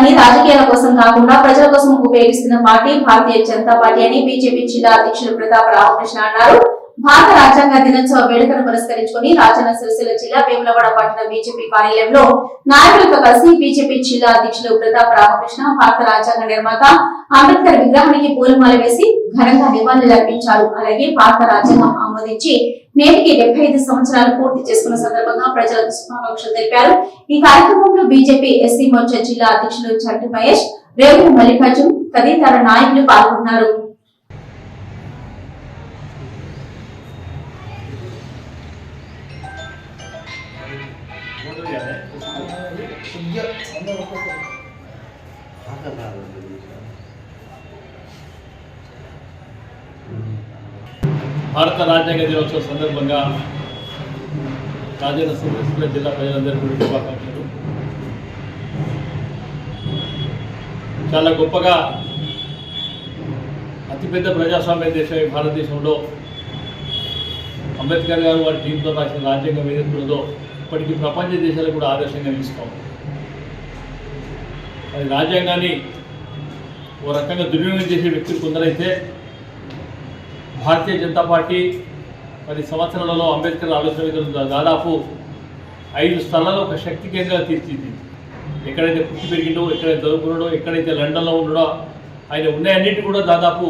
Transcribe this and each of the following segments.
రాజ్యాంగాన్ని రాజకీయాల కోసం కాకుండా ప్రజల కోసం ఉపయోగిస్తున్న పార్టీ భారతీయ జనతా పార్టీ అని బీజేపీ జిల్లా అధ్యక్షులు ప్రతాప్ రామకృష్ణ అన్నారు. భారత రాజ్యాంగ దినోత్సవ వేడుకను పురస్కరించుకుని రాజన్న సిరిసిల్ల జిల్లా వేములవాడ పట్టణ బీజేపీ కార్యాలయంలో నాయకులతో కలిసి బీజేపీ జిల్లా అధ్యక్షులు ప్రతాప్ రామకృష్ణ భారత రాజ్యాంగ నిర్మాత అంబేద్కర్ విగ్రహానికి పూలమాల వేసి ఘనంగా నివాళులర్పించారు. అలాగే భారత రాజ్యాంగం ఆమోదించి నేటికి డెబ్బై ఐదు సంవత్సరాలు పూర్తి చేసుకున్న సందర్భంగా ప్రజలకు శుభాకాంక్షలు తెలిపారు. ఈ కార్యక్రమంలో బీజేపీ ఎస్సీ మోర్చా జిల్లా అధ్యక్షులు చట్టు మహేష్ రేవు మల్లికార్జున్ తదితర నాయకులు పాల్గొన్నారు. భారత రాజ్యాంగ దినోత్సవం సందర్భంగా రాజేంద్ర సింహ జిల్లా ప్రజలందరికీ శుభాకాంక్షలు. చాలా గొప్పగా అతిపెద్ద ప్రజాస్వామ్య దేశం భారతదేశంలో. అంబేద్కర్ గారు వారి టీంతో రాసిన రాజ్యాంగం ఏదైతే ఇప్పటికీ ప్రపంచ దేశాలకు కూడా ఆదర్శంగా నిలుస్తాం అది రాజ్యాంగాన్ని ఓ రకంగా దుర్వినియోగం చేసే వ్యక్తులు కొందరైతే భారతీయ జనతా పార్టీ పది సంవత్సరాలలో అంబేద్కర్ ఆలోచన విధానం దాదాపు ఐదు స్థలాల్లో ఒక శక్తి కేంద్రంగా తీర్చింది ఎక్కడైతే పుట్టి పెరిగిండో ఎక్కడైతే చదువుకున్నాడో ఎక్కడైతే లండన్లో ఉండడో ఆయన ఉన్నాయన్నిటి కూడా దాదాపు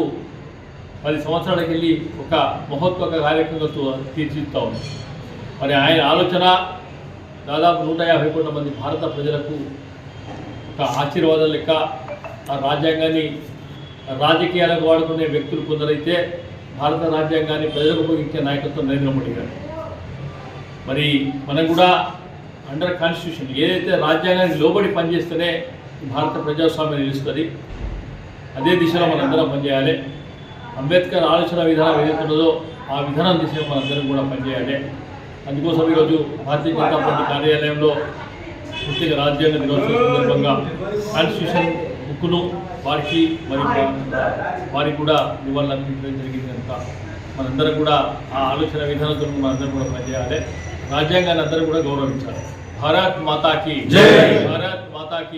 పది సంవత్సరాలకు వెళ్ళి ఒక మహోత్వక కార్యక్రమంగా తూ- ఉంది. మరి ఆయన ఆలోచన దాదాపు నూట యాభై కోట్ల మంది భారత ప్రజలకు ఒక ఆశీర్వాదం లెక్క ఆ రాజ్యాంగాన్ని రాజకీయాలకు వాడుకునే వ్యక్తులు కొందరైతే భారత రాజ్యాంగాన్ని ప్రజలకు ఉపయోగించే నాయకత్వం నరేంద్ర మోడీ గారు. మరి మనం కూడా అండర్ కాన్స్టిట్యూషన్ ఏదైతే రాజ్యాంగానికి లోబడి పనిచేస్తేనే భారత ప్రజాస్వామ్యం నిలుస్తుంది. అదే దిశలో మనందరం పనిచేయాలి. అంబేద్కర్ ఆలోచన విధానం ఏదైతున్నదో ఆ విధానం దిశలో మనందరం కూడా పనిచేయాలి. అందుకోసం ఈరోజు భారతీయ జనతా పార్టీ కార్యాలయంలో పూర్తిగా రాజ్యాంగ దినోత్సవం సందర్భంగా కాన్స్టిట్యూషన్ బుక్ను వారికి మరి వారికి కూడా నివాళులు అర్పించడం జరిగింది కనుక మనందరం కూడా ఆ ఆలోచన విధానంతో మనందరం కూడా పనిచేయాలి రాజ్యాంగాన్ని అందరూ కూడా గౌరవించాలి భారత్ మాతాకి. భారత్